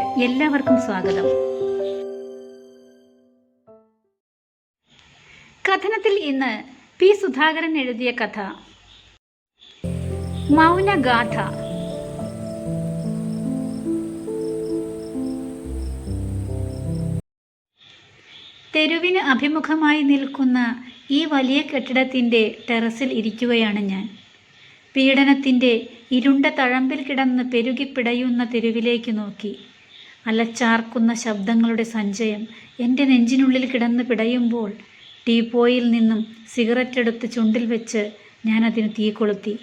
എല്ലാവർക്കും സ്വാഗതം. കഥനത്തിൽ ഇന്ന് പി സുധാകരൻ എഴുതിയ കഥ. മൗനഗാഥ. തെരുവിന് അഭിമുഖമായി നിൽക്കുന്ന ഈ വലിയ കെട്ടിടത്തിന്റെ ടെറസിൽ ഇരിക്കുകയാണ് ഞാൻ. പീഡനത്തിന്റെ ഇരുണ്ട തഴമ്പിൽ കിടന്ന് പെരുകിപ്പിടയുന്ന തെരുവിലേക്ക് നോക്കി. അലച്ചാർക്കുന്ന ശബ്ദങ്ങളുടെ സഞ്ചയം എന്റെ നെഞ്ചിനുള്ളിൽ കിടന്ന് പിടയുമ്പോൾ ടീപ്പോയിൽ നിന്നും സിഗരറ്റ് എടുത്ത് ചുണ്ടിൽ വെച്ച് ഞാനതിന് തീ കൊളുത്തി.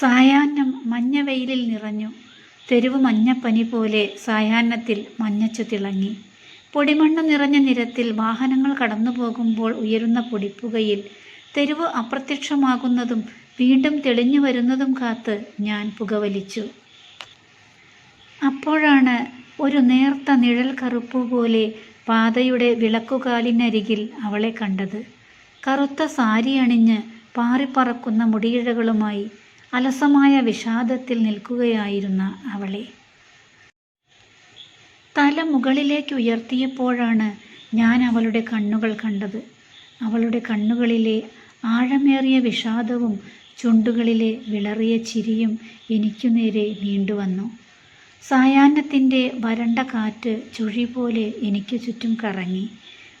സായാഹ്നം മഞ്ഞ വെയിലിൽ നിറഞ്ഞു. തെരുവ് മഞ്ഞപ്പനി പോലെ സായാഹ്നത്തിൽ മഞ്ഞച്ചു തിളങ്ങി. പൊടിമണ്ണ് നിറഞ്ഞ നിരത്തിൽ വാഹനങ്ങൾ കടന്നു പോകുമ്പോൾ ഉയരുന്ന പൊടിപ്പുകയിൽ തെരുവ് അപ്രത്യക്ഷമാകുന്നതും വീണ്ടും തെളിഞ്ഞു വരുന്നതും കാത്ത് ഞാൻ പുകവലിച്ചു. അപ്പോഴാണ് ഒരു നേർത്ത നിഴൽ കറുപ്പ് പോലെ പാതയുടെ വിളക്കുകാലിനരികിൽ അവളെ കണ്ടത്. കറുത്ത സാരി അണിഞ്ഞ് പാറിപ്പറക്കുന്ന മുടിയിഴകളുമായി അലസമായ വിഷാദത്തിൽ നിൽക്കുകയായിരുന്ന അവളെ. തല മുകളിലേക്ക് ഉയർത്തിയപ്പോഴാണ് ഞാൻ അവളുടെ കണ്ണുകൾ കണ്ടത്. അവളുടെ കണ്ണുകളിലെ ആഴമേറിയ വിഷാദവും ചുണ്ടുകളിലെ വിളറിയ ചിരിയും എനിക്കു നേരെ നീണ്ടുവന്നു. സായാഹ്നത്തിന്റെ വരണ്ട കാറ്റ് ചുഴി പോലെ എനിക്ക് ചുറ്റും കറങ്ങി.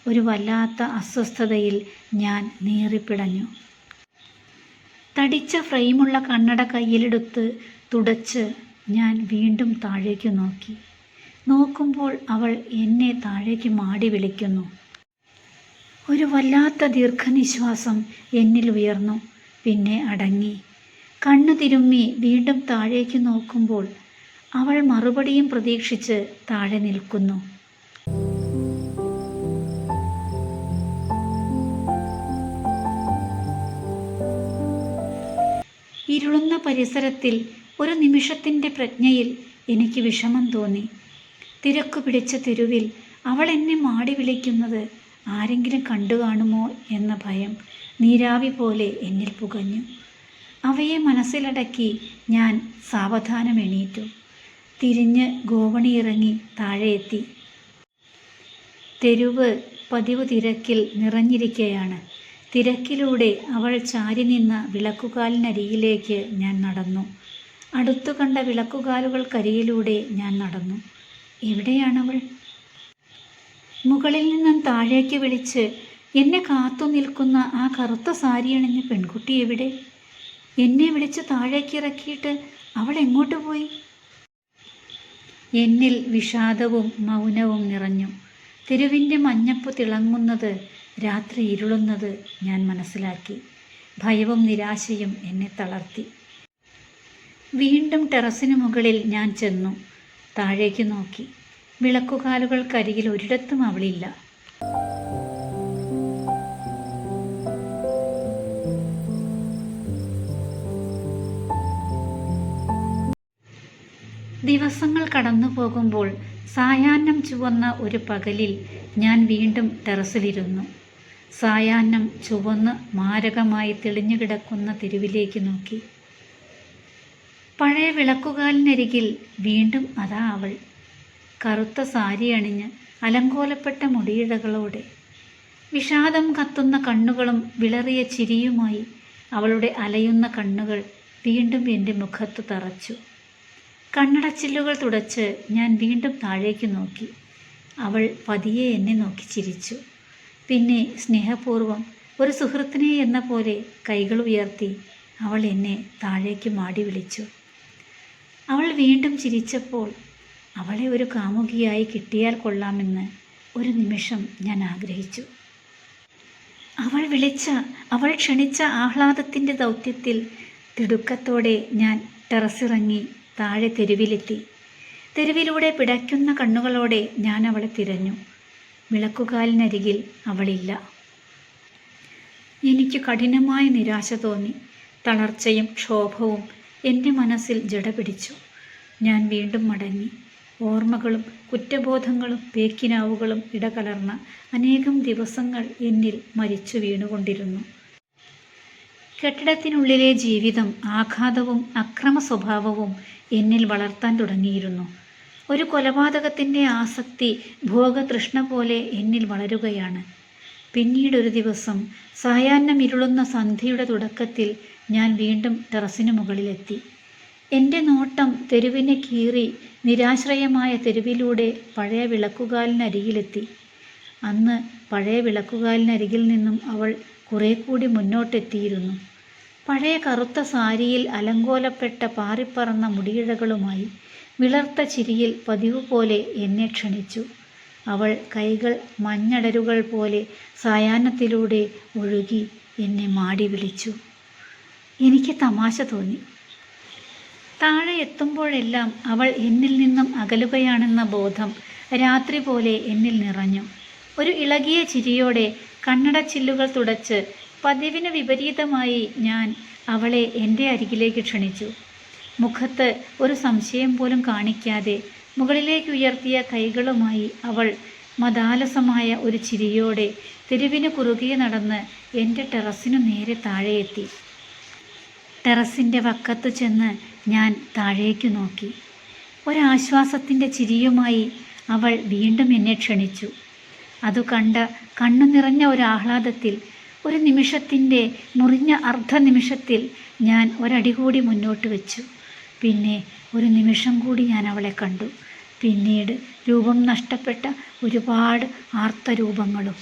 ഒരു വല്ലാത്ത അസ്വസ്ഥതയിൽ ഞാൻ നീറിപ്പിടഞ്ഞു. തടിച്ച ഫ്രെയിമുള്ള കണ്ണട കയ്യിലെടുത്ത് തുടച്ച് ഞാൻ വീണ്ടും താഴേക്ക് നോക്കി. നോക്കുമ്പോൾ അവൾ എന്നെ താഴേക്ക് മാടി വിളിക്കുന്നു. ഒരു വല്ലാത്ത ദീർഘനിശ്വാസം എന്നിൽ ഉയർന്നു. പിന്നെ അടങ്ങി. കണ്ണു തിരുമ്മി വീണ്ടും താഴേക്ക് നോക്കുമ്പോൾ അവൾ മറുപടിയും പ്രതീക്ഷിച്ച് താഴെ നിൽക്കുന്നു. ഇരുളുന്ന പരിസരത്തിൽ ഒരു നിമിഷത്തിന്റെ പ്രജ്ഞയിൽ എനിക്ക് വിഷമം തോന്നി. തിരക്കു പിടിച്ച തെരുവിൽ അവൾ എന്നെ മാടി വിളിക്കുന്നത് ആരെങ്കിലും കണ്ടു കാണുമോ എന്ന ഭയം നീരാവി പോലെ എന്നിൽ പുകഞ്ഞു. അവയെ മനസ്സിലടക്കി ഞാൻ സാവധാനം എണീറ്റു തിരിഞ്ഞ് ഗോവണിയിറങ്ങി താഴെ എത്തി തെരുവ് പതിവ് തിരക്കിൽ നിറഞ്ഞിരിക്കുകയാണ് തിരക്കിലൂടെ അവൾ ചാരി നിന്ന വിളക്കുകാലിനരികിലേക്ക് ഞാൻ നടന്നു. അടുത്തു കണ്ട വിളക്കുകാലുകൾക്കരികിലൂടെ ഞാൻ നടന്നു. എവിടെയാണവൾ? മുകളിൽ നിന്നും താഴേക്ക് വിളിച്ച് എന്നെ കാത്തു നിൽക്കുന്ന ആ കറുത്ത സാരിയണിഞ്ഞ പെൺകുട്ടി എവിടെ? എന്നെ വിളിച്ച് താഴേക്ക് ഇറക്കിയിട്ട് അവൾ എങ്ങോട്ട് പോയി? എന്നിൽ വിഷാദവും മൗനവും നിറഞ്ഞു. തെരുവിന്റെ മഞ്ഞപ്പ് തിളങ്ങുന്നത് രാത്രി ഇരുളുന്നത് ഞാൻ മനസ്സിലാക്കി. ഭയവും നിരാശയും എന്നെ തളർത്തി. വീണ്ടും ടെറസിന് മുകളിൽ ഞാൻ ചെന്നു. താഴേക്ക് നോക്കി. വിളക്കുകാലുകൾക്കരികിൽ ഒരിടത്തും അവളില്ല. ദിവസങ്ങൾ കടന്നു പോകുമ്പോൾ സായാഹ്നം ചുവന്ന ഒരു പകലിൽ ഞാൻ വീണ്ടും ടെറസിലിരുന്നു. സായാഹ്നം ചുവന്ന് മാരകമായി തെളിഞ്ഞു കിടക്കുന്ന തെരുവിലേക്ക് നോക്കി. പഴയ വിളക്കുകാലിനരികിൽ വീണ്ടും അതാ അവൾ. കറുത്ത സാരി അണിഞ്ഞ് അലങ്കോലപ്പെട്ട മുടിയിഴകളോടെ. വിഷാദം കത്തുന്ന കണ്ണുകളും വിളറിയ ചിരിയുമായി അവളുടെ അലയുന്ന കണ്ണുകൾ വീണ്ടും എന്റെ മുഖത്ത് തറച്ചു. കണ്ണടച്ചില്ലുകൾ തുടച്ച് ഞാൻ വീണ്ടും താഴേക്ക് നോക്കി. അവൾ പതിയെ എന്നെ നോക്കി ചിരിച്ചു. പിന്നെ സ്നേഹപൂർവം ഒരു സുഹൃത്തിനെ എന്ന പോലെ കൈകൾ ഉയർത്തി അവൾ എന്നെ താഴേക്ക് മാടി വിളിച്ചു. അവൾ വീണ്ടും ചിരിച്ചപ്പോൾ അവളെ ഒരു കാമുകിയായി കിട്ടിയാൽ കൊള്ളാമെന്ന് ഒരു നിമിഷം ഞാൻ ആഗ്രഹിച്ചു. അവൾ വിളിച്ച അവൾ ക്ഷണിച്ച ആഹ്ലാദത്തിന്റെ ദൗത്യത്തിൽ തിടുക്കത്തോടെ ഞാൻ ടെറസിറങ്ങി താഴെ തെരുവിലെത്തി. തെരുവിലൂടെ പിടയ്ക്കുന്ന കണ്ണുകളോടെ ഞാൻ അവളെ തിരഞ്ഞു. വിളക്കുകാലിനരികിൽ അവളില്ല. എനിക്ക് കഠിനമായ നിരാശ തോന്നി. തളർച്ചയും ക്ഷോഭവും എന്റെ മനസ്സിൽ ജട പിടിച്ചു. ഞാൻ വീണ്ടും മടങ്ങി. ഓർമ്മകളും കുറ്റബോധങ്ങളും പേക്കിനാവുകളും ഇടകലർന്ന അനേകം ദിവസങ്ങൾ എന്നിൽ മരിച്ചു വീണുകൊണ്ടിരുന്നു. കെട്ടിടത്തിനുള്ളിലെ ജീവിതം ആഘാതവും അക്രമ സ്വഭാവവും എന്നിൽ വളർത്താൻ തുടങ്ങിയിരുന്നു. ഒരു കൊലപാതകത്തിന്റെ ആസക്തി ഭോഗതൃഷ്ണ പോലെ എന്നിൽ വളരുകയാണ്. പിന്നീടൊരു ദിവസം സായാഹ്നം ഇരുളുന്ന സന്ധ്യയുടെ തുടക്കത്തിൽ ഞാൻ വീണ്ടും ടെറസിനു മുകളിലെത്തി. എന്റെ നോട്ടം തെരുവിനെ കീറി നിരാശ്രയമായ തെരുവിലൂടെ പഴയ വിളക്കുകാലിനരികിലെത്തി. അന്ന് പഴയ വിളക്കുകാലിനരികിൽ നിന്നും അവൾ കുറെ കൂടി മുന്നോട്ടെത്തിയിരുന്നു. പഴയ കറുത്ത സാരിയിൽ അലങ്കോലപ്പെട്ട പാറിപ്പറന്ന മുടിയിഴകളുമായി വിളർത്ത ചിരിയിൽ പതിവ് പോലെ എന്നെ ക്ഷണിച്ചു. അവൾ കൈകൾ മഞ്ഞടരുകൾ പോലെ സായാഹ്നത്തിലൂടെ ഒഴുകി എന്നെ മാടി വിളിച്ചു. എനിക്ക് തമാശ തോന്നി. താഴെ എത്തുമ്പോഴെല്ലാം അവൾ എന്നിൽ നിന്നും അകലുകയാണെന്ന ബോധം രാത്രി പോലെ എന്നിൽ നിറഞ്ഞു. ഒരു ഇളകിയ ചിരിയോടെ കണ്ണടച്ചില്ലുകൾ തുടച്ച് പതിവിന് വിപരീതമായി ഞാൻ അവളെ എന്റെ അരികിലേക്ക് ക്ഷണിച്ചു. മുഖത്ത് ഒരു സംശയം പോലും കാണിക്കാതെ മുകളിലേക്ക് ഉയർത്തിയ കൈകളുമായി അവൾ മതാലസമായ ഒരു ചിരിയോടെ തെരുവിന് കുറുകെ നടന്ന് എന്റെ ടെറസിനു നേരെ താഴെയെത്തി. ടെറസിന്റെ വക്കത്ത് ചെന്ന് ഞാൻ താഴേക്ക് നോക്കി. ഒരാശ്വാസത്തിന്റെ ചിരിയുമായി അവൾ വീണ്ടും എന്നെ ക്ഷണിച്ചു. അതു കണ്ട് കണ്ണു നിറഞ്ഞ ഒരു ആഹ്ലാദത്തിൽ ഒരു നിമിഷത്തിന്റെ മുറിഞ്ഞ അർദ്ധനിമിഷത്തിൽ ഞാൻ ഒരടി കൂടി മുന്നോട്ട് വെച്ചു. പിന്നെ ഒരു നിമിഷം കൂടി ഞാൻ അവളെ കണ്ടു. പിന്നീട് രൂപം നഷ്ടപ്പെട്ട ഒരുപാട് ആർത്തരൂപങ്ങളും